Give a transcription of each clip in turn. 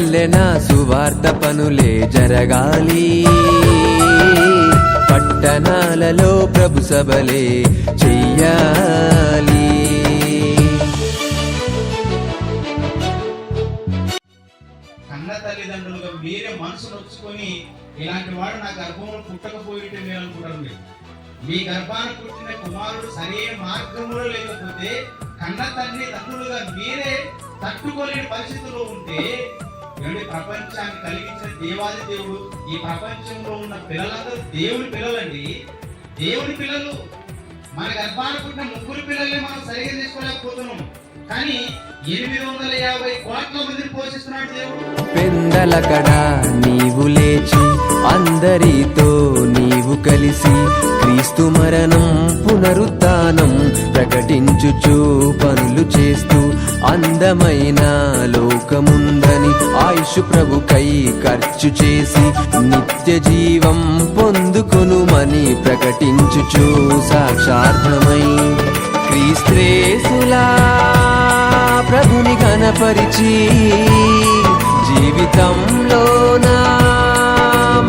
పల్లె పల్లెన సువార్త పనులే జరగాలి. పట్టణాలలో ప్రభు సభలే చెయ్యాలి. కన్న తల్లిదండ్రులుగా మీరే మనసు నొచ్చుకొని ఇలాంటి వాడు నా గర్భంలో పుట్టకపోయితే మీరు అనుకుంటారు మీరు. మీ గర్భాన్ని పుట్టిన కుమారుడు సరైన మార్గంలో లేకపోతే కన్న తండ్రి తండ్రులుగా మీరే తట్టుకోలేని పరిస్థితుల్లో ఉంటే ఏమండి ప్రపంచాన్ని కలిగించిన దేవాది దేవుడు. ఈ ప్రపంచంలో ఉన్న పిల్లలందరూ దేవుని పిల్లలండి. దేవుని పిల్లలు. మన గర్భాన పుట్టిన ముగ్గురు పిల్లల్ని మనం సరిగ్గా తీసుకోలేకపోతున్నాం. కానీ ఎనిమిది వందల యాభై కోట్ల మందిని పోషిస్తున్నాడు దేవుడు. పెందలకడ నీవు లేచి అందరితో నీవు కలిసి క్రీస్తు మరణం పునరుత్నం ప్రకటించుచు పనులు చేస్తూ అందమైన లోకముందని ఆయుష్ ప్రభుకై ఖర్చు చేసి నిత్య జీవం పొందుకొనుమని ప్రకటించుచు సాక్షార్థమై క్రీస్త్రేసులా ప్రభుని కనపరిచి జీవితంలో నా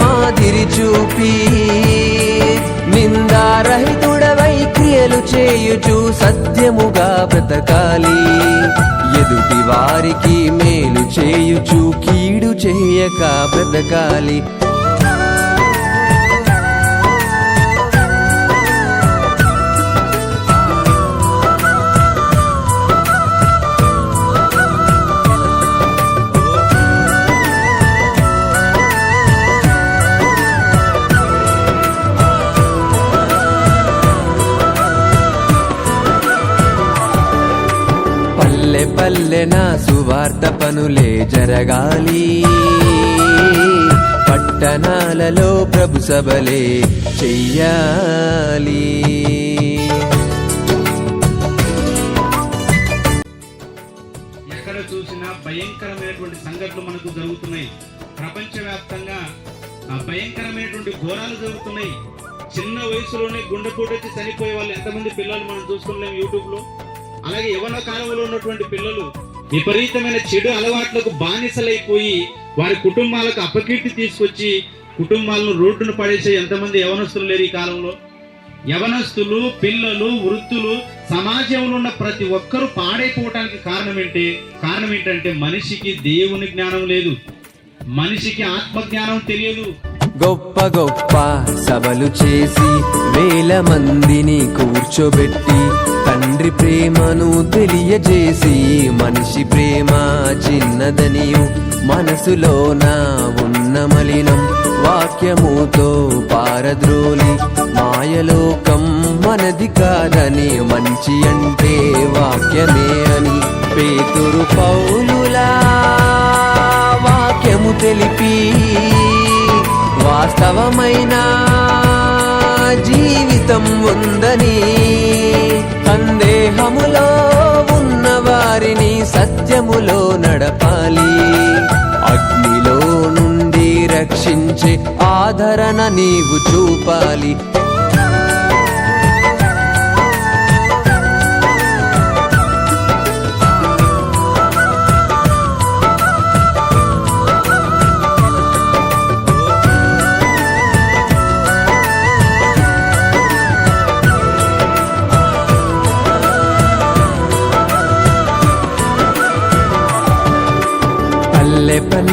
మాదిరి చూపి నిందారహితుడవై క్రియలు చేయుచు సత్యముగా బ్రతకాలి. ఎదుటి వారికి మేలు చేయుచు కీడు చేయక బ్రతకాలి. పల్లె పల్లెన సువార్త పనులే జరగాలి. పట్టణాలలో ప్రభు సభలే చెయ్యాలి. ఎక్కడ చూసినా భయంకరమైనటువంటి సంఘటనలు మనకు జరుగుతున్నాయి. ప్రపంచవ్యాప్తంగా ఆ భయంకరమైనటువంటి ఘోరాలు జరుగుతున్నాయి. చిన్న వయసులోనే గుండెపోటు వచ్చి చనిపోయే వాళ్ళు ఎంతమంది పిల్లలు మనం చూసుకున్నాం యూట్యూబ్లో? అలాగే యవన కాలంలో ఉన్నటువంటి పిల్లలు విపరీతమైన చెడు అలవాట్లకు బానిసలైపోయి వారి కుటుంబాలకు అపకీర్తి తీసుకొచ్చి కుటుంబాలను రోడ్డును పడేసే ఎంతమంది యవనస్తులు లేరు ఈ కాలంలో? యవనస్తులు పిల్లలు వృత్తులు సమాజంలో ఉన్న ప్రతి ఒక్కరూ పాడైపోవటానికి కారణం ఏంటి కారణం ఏంటంటే మనిషికి దేవుని జ్ఞానం లేదు. మనిషికి ఆత్మ జ్ఞానం తెలియదు. గొప్ప గొప్ప సభలు చేసి వేల మందిని కూర్చోబెట్టి తండ్రి ప్రేమను తెలియజేసి మనిషి ప్రేమ చిన్నదనియు మనసులోన ఉన్న మలినం వాక్యముతో పారద్రోలి మాయలోకం మనది కాదని మంచి అంటే వాక్యమే అని పేతురు పౌలులా వాక్యము తెలిపి వాస్తవమైన జీవితం ఉందని స్నేహములో ఉన్న వారిని సత్యములో నడపాలి. అగ్నిలో నుండి రక్షించే ఆదరణ నీవు చూపాలి.